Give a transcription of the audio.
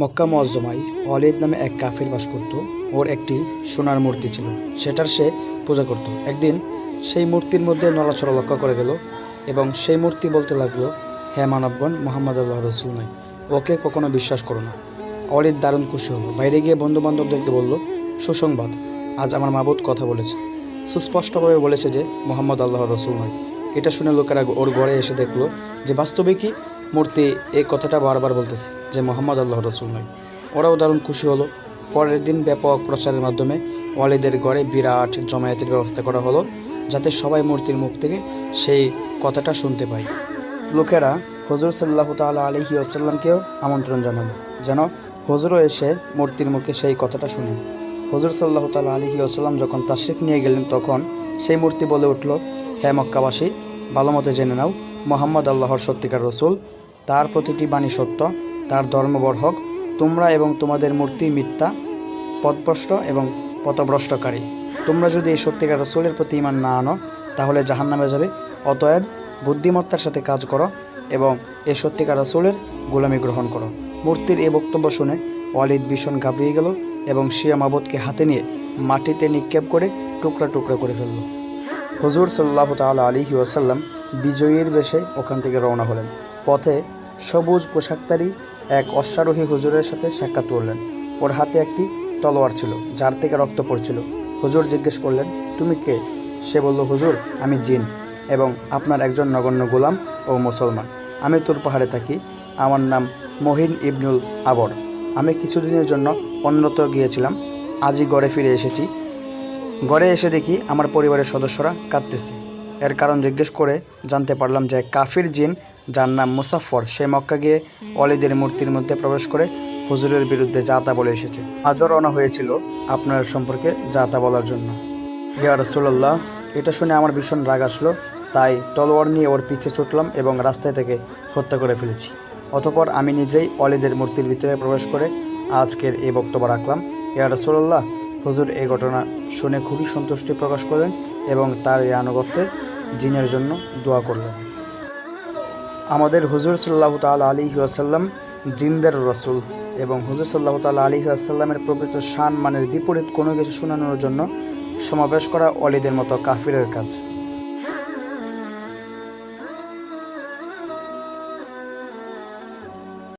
মক্কা মজ্জমায় অলিদ নামে এক কাফির বাস করত। ওর একটি সোনার মূর্তি ছিল। সেটার সে পূজা করত। একদিন সেই মূর্তির মধ্যে নড়াচড়া লক্ষ্য করে গেল এবং সেই মূর্তি বলতে লাগল হ্যাঁ মানবগণ, মোহাম্মদ আল্লাহ রসুল নাই ওকে কখনো বিশ্বাস করো না। অলিদ দারুণ খুশি হলো। বাইরে গিয়ে বন্ধু বান্ধবদেরকে বলল, সুসংবাদ। আজ আমার মাবুদ কথা বলেছে। সুস্পষ্টভাবে বলেছে যে, মোহাম্মদ আল্লাহ রসুল নয়। এটা শুনে লোকেরা ওর ঘরে এসে দেখল যে, বাস্তবে কি মূর্তি এই কথাটা বারবার বলতেছে যে মোহাম্মদ আল্লাহ রসুল নয়। ওরাও দারুণ খুশি হলো। পরের দিন ব্যাপক প্রচারের মাধ্যমে ওয়ালিদের ঘরে বিরাট জমায়েতের ব্যবস্থা করা হলো, যাতে সবাই মূর্তির মুখ থেকে সেই কথাটা শুনতে পায়। লোকেরা হজর সাল্লাহ তাল আলহি আসাল্লামকেও আমন্ত্রণ জানালো, যেন হজরও এসে মূর্তির মুখে সেই কথাটা শুনে। হজর সাল্লাহ তাল আলহি আসাল্লাম যখন তাশরিফ নিয়ে গেলেন, তখন সেই মূর্তি বলে উঠল, হে মক্কাবাসী, ভালো মতো জেনে নাও, মোহাম্মদ আল্লাহর সত্যিকার রসুল তার প্রতিটি বাণী সত্য, তার ধর্মবর্হক তোমরা এবং তোমাদের মূর্তি মিথ্যা, পথভ্রষ্ট এবং পথভ্রষ্টকারী। তোমরা যদি এই সত্যিকার রসুলের প্রতি ইমান না আনো, তাহলে জাহান্নামে যাবে। অতএব বুদ্ধিমত্তার সাথে কাজ করো এবং এই সত্যিকার রসুলের গোলামি গ্রহণ করো। মূর্তির এই বক্তব্য শুনে ওয়ালিদ ভীষণ ঘাবড়িয়ে গেল এবং শিয়া মাবুদকে হাতে নিয়ে মাটিতে নিক্ষেপ করে টুকরা টুকরা করে ফেলল। হুজুর সাল্লাহ তাল আলী ওয়াসাল্লাম বিজয়ীর বেশে ওখান থেকে রওনা হলেন। পথে সবুজ পোশাকতারী এক অশ্বারোহী হুজুরের সাথে সাক্ষাৎ করলেন। ওর হাতে একটি তলোয়ার ছিল, যার থেকে রক্ত পড়ছিল। হুজুর জিজ্ঞেস করলেন, তুমি কে? সে বলল, হুজুর, আমি জিন এবং আপনার একজন নগণ্য গোলাম ও মুসলমান। আমি তোর পাহাড়ে থাকি। আমার নাম মহিন ইবনুল আবর। আমি কিছুদিনের জন্য অন্যত্র গিয়েছিলাম। আজই গড়ে ফিরে এসেছি। ঘরে এসে দেখি আমার পরিবারের সদস্যরা কাঁদতেছে। এর কারণ জিজ্ঞেস করে জানতে পারলাম যে কাফির জিন যার নাম মুসাফর সে মক্কা গিয়ে অলিদের মূর্তির মধ্যে প্রবেশ করে হুজুরের বিরুদ্ধে যা তা বলে এসেছে। আজও রওনা হয়েছিল আপনার সম্পর্কে যা তা বলার জন্য। ইয়া রসুল্লাহ এটা শুনে আমার ভীষণ রাগ আসলো, তাই তলোয়ার নিয়ে ওর পিছে ছুটলাম এবং রাস্তায় থেকে হত্যা করে ফেলেছি। অতপর আমি নিজেই অলিদের মূর্তির ভিতরে প্রবেশ করে আজকের এই বক্তব্য রাখলাম। ইয়া রসুল্লাহ হুজুর এই ঘটনা শুনে খুবই সন্তুষ্টি প্রকাশ করলেন এবং তার এই আনুগত্যে জিনের জন্য দোয়া করলেন। আমাদের হুজুর সাল্লাহ তাল আলী আসাল্লাম জিন্দের রসুল এবং হুজুর সাল্লাহ তাল আলী আসাল্লামের প্রকৃত মানের বিপরীত কোনো কিছু শোনানোর জন্য সমাবেশ করা অলিদের মতো কাফিরের কাজ।